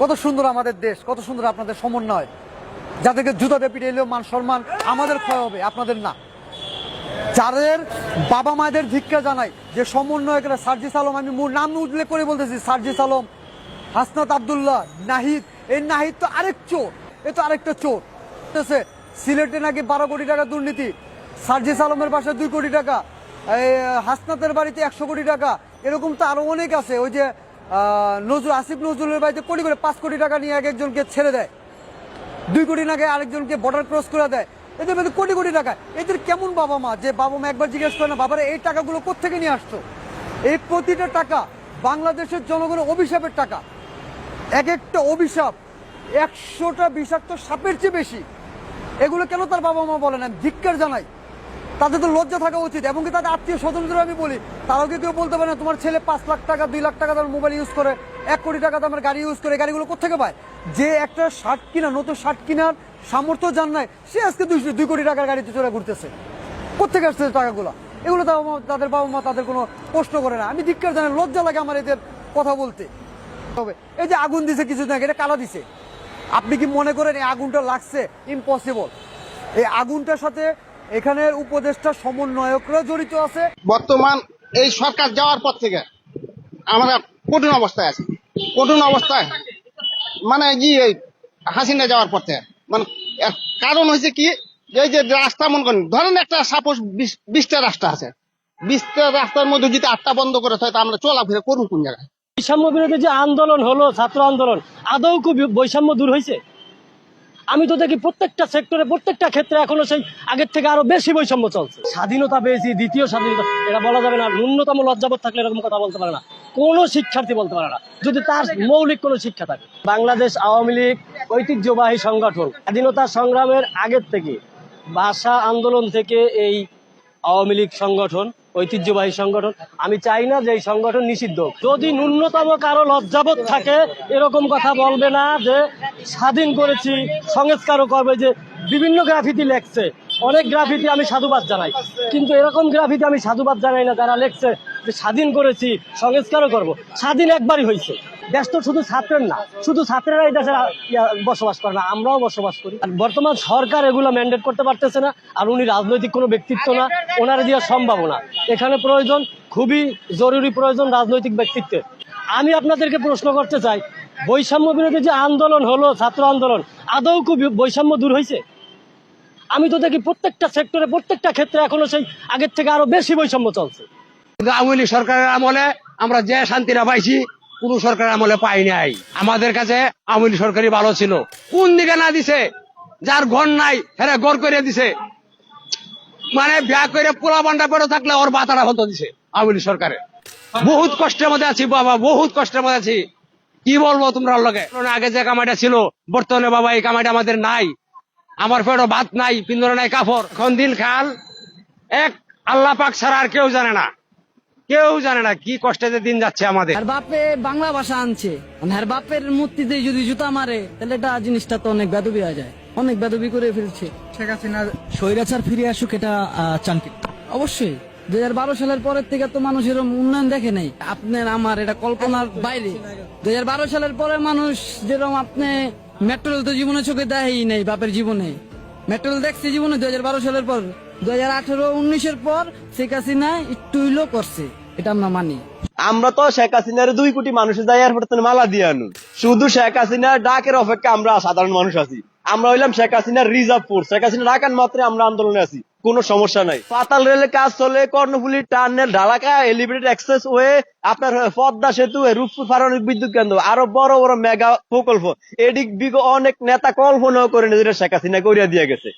কত সুন্দর আমাদের দেশ, কত সুন্দর আপনাদের সমন্বয় যাদেরকে জুতাতে পিটে এলেও মান সম্মান আমাদের ক্ষয় হবে, আপনাদের না যাদের বাবা মায়েদের ভিক্ষা জানাই, যে সমন্বয় সমন্বয়করা সার্জিস আলম, আমি মূল নাম উল্লেখ করে বলতেছি, সার্জিস আলম, হাসনাত আবদুল্লাহ, নাহিদ, এই নাহিদ তো আরেক চোর, এ তো আরেকটা চোর? সিলেটে নাকি বারো কোটি টাকা দুর্নীতি, সার্জিস আলমের বাসায় দুই কোটি টাকা হাসনাতের বাড়িতে একশো কোটি টাকা, এরকম তো আরও অনেক আছে, ওই যে নজরুল, আসিফ নজরুলের বাড়িতে কোটি করে পাঁচ কোটি টাকা নিয়ে এক একজনকে ছেড়ে দেয়। দুই কোটি টাকা আরেকজনকে বর্ডার ক্রস করে দেয়। এদের মধ্যে কোটি কোটি টাকা। এদের কেমন বাবা মা? যে বাবা মা একবার জিজ্ঞেস করে না, বাবারা, এই টাকাগুলো কোথেকে নিয়ে আসতো এই প্রতিটা টাকা বাংলাদেশের জনগণের অভিশাপের টাকা। এক একটা অভিশাপ একশোটা বিষাক্ত সাপের চেয়ে বেশি। এগুলো কেন তার বাবা মা বলে না? ধিক্কার জানাই। তাদের তো লজ্জা থাকা উচিত, এবং কি তাদের আত্মীয় স্বজনদের আমি বলি, তারাও কি কেউ বলতে পারে না, তোমার ছেলে পাঁচ লাখ টাকা, দুই লাখ টাকা দামের মোবাইল ইউজ করে, এক কোটি টাকা দামের গাড়ি ইউজ করে, গাড়িগুলো কোথেকে পায়? যে একটা শার্ট কিনা নতুন শার্ট কেনার সামর্থ্য জান নাই, সে আজকে দুই দুই কোটি টাকার গাড়িতে চড়ে ঘুরতেছে। কোথেকে আসছে টাকাগুলো? এগুলো তার তাদের বাবা মা তাদের কোনো প্রশ্ন করে না। আমি ধিক্কার জানাই, লজ্জা লাগে আমার এদের কথা বলতে। তবে এই যে আগুন দিছে কিছুদিন আগে, এটা কালা দিছে। আপনি কি মনে করেন এই আগুনটা লাগছে? ইম্পসিবল এই আগুনটার সাথে এখানের উপদেষ্টা সমন্বয়করা জড়িত আছে। বর্তমান এই সরকার যাওয়ার পর থেকে আমরা কঠিন অবস্থায় আছি। কঠিন অবস্থায়। মানে কি এই হাসিনা যাওয়ার পর থেকে। মানে কারণ হয়েছে কি যে এই যে রাস্তা মন করেন ধরেন একটা সাপোজ বিশটা রাস্তা আছে। বিশটা রাস্তার মধ্যে যদি আটটা বন্ধ করে থাকে তা আমরা চলাফেরা করুন কোন জায়গায়? বৈষম্য বিরোধী যে আন্দোলন হলো ছাত্র আন্দোলন আদৌ কি বৈষম্য দূর হয়েছে? আমি তো দেখি প্রত্যেকটা সেক্টরে প্রত্যেকটা ক্ষেত্রে এখনও সেই আগের থেকে আরও বেশি বৈষম্য চলছে। স্বাধীনতা পেয়েছি, দ্বিতীয় স্বাধীনতা, এটা বলা যাবে না ন্যূনতম লজ্জাবোধ থাকলে এরকম কথা বলতে পারে না। কোনো শিক্ষার্থী বলতে পারে না। যদি তার মৌলিক কোনো শিক্ষা থাকে, বাংলাদেশ আওয়ামী লীগ ঐতিহ্যবাহী সংগঠন, স্বাধীনতা সংগ্রামের আগের থেকে, ভাষা আন্দোলন থেকে এই আওয়ামী লীগ সংগঠন ঐতিহ্যবাহী সংগঠন। আমি চাই না যে এই সংগঠন নিষিদ্ধ যদি ন্যূনতম কারও লজ্জাবোধ থাকে, এরকম কথা বলবে না যে স্বাধীন করেছি, সংস্কারও করবে, যে বিভিন্ন গ্রাফিতি লেখছে। অনেক গ্রাফিতি আমি সাধুবাদ জানাই। কিন্তু এরকম গ্রাফিতি আমি সাধুবাদ জানাই না, যারা লেখছে যে স্বাধীন করেছি, সংস্কারও করব। স্বাধীন একবারই হয়েছে দেশ তো শুধু ছাত্রের না, শুধু ছাত্রেরাই দেশে বসবাস করে না, আমরাও বসবাস করি। আর বর্তমান সরকার এগুলো ম্যান্ডেট করতে পারতেছে না, আর উনি রাজনৈতিক কোনো ব্যক্তিত্ব না, ওনার দিয়ে সম্ভব না। এখানে প্রয়োজন, খুবই জরুরি প্রয়োজন রাজনৈতিক ব্যক্তিত্বের। আমি আপনাদেরকে প্রশ্ন করতে চাই, বৈষম্য বিরোধী যে আন্দোলন হলো, ছাত্র আন্দোলন, আদৌ কি বৈষম্য দূর হয়েছে? আমি তো দেখি প্রত্যেকটা সেক্টরে প্রত্যেকটা ক্ষেত্রে এখনও সেই আগের থেকে আরও বেশি বৈষম্য চলছে। আওয়ামী লীগ সরকারের আমলে আমরা যে শান্তিটা পাইছি কোন সরকারের আমলে পাই নাই। আমাদের কাছে আওয়ামী লীগ সরকারই ভালো ছিল। কোন দিকে না দিছে, যার ঘর নাই হ্যাঁ ঘর করে দিছে। মানে বিয়া করে পোলা বান্ডা পড়ে থাকলে ওর বাতাটা হতো দিছে আওয়ামী সরকারে। বহুত কষ্টের মধ্যে আছি বাবা, বহুত কষ্টের মধ্যে আছি। কি বলব তোমরা লগে? আগে যে কামাইটা ছিল, বর্তমানে বাবা এই কামাইটা আমাদের নাই। আমার পেটে ভাত নাই, পিন্দরে নাই কাপড় এখন দিন খাল এক আল্লাহ পাক ছাড়া আর কেউ জানে না। কেউ জানে না কি কষ্টে যে দিন যাচ্ছে আমাদের। আর বাপে বাংলা ভাষা আনছে। আর বাপের মূর্তিতে যদি জুতা মারে তাহলে এটা জিনিসটা তো অনেক বেদবি হয়ে যায়। অনেক বেদবি করে ফেলছে। শেখ হাসিনা স্বৈরাচার ফিরে আসুক এটা চান অবশ্যই দুই হাজার বারো সালের পরের থেকে তো মানুষ এরকম উন্নয়ন দেখে নাই। আপনার আমার এটা কল্পনার বাইরে। দুই হাজার বারো সালের পরে মানুষ যেরকম আপনি মেট্রো রেল তো জীবনে চোখে দেয়ই নাই বাপের জীবনে। মেট্রো রেল দেখছে জীবনে দুই হাজার বারো সালের পর। দুই হাজার আঠারো উনিশের পর শেখ হাসিনা একটু করছে। এটা আমরা মানি। আমরা তো শেখ হাসিনার দুই কোটি মানুষের যাই এয়ারপোর্ট মালা দিয়ে আনু। শুধু শেখ হাসিনার ডাকের অপেক্ষা আমরা সাধারণ মানুষ আছি। আমরা হইলাম শেখ হাসিনার রিজার্ভ ফোর্স শেখ হাসিনা ডাকান মাত্রে আমরা আন্দোলনে আছি। কোনো সমস্যা নাই। পাতাল রেলের কাজ চলে, কর্ণফুলি টার্নেল ঢালাকা, এলিভেটেড এক্সপ্রেস ওয়ে, আপনার পদ্মা সেতু রূপপুর পারমাণবিক বিদ্যুৎ কেন্দ্র। আরও বড় বড় মেগা প্রকল্প। এদিক বিগ অনেক নেতা কল্পনাও করে নিজেরা শেখ হাসিনা করিয়া দিয়ে গেছে।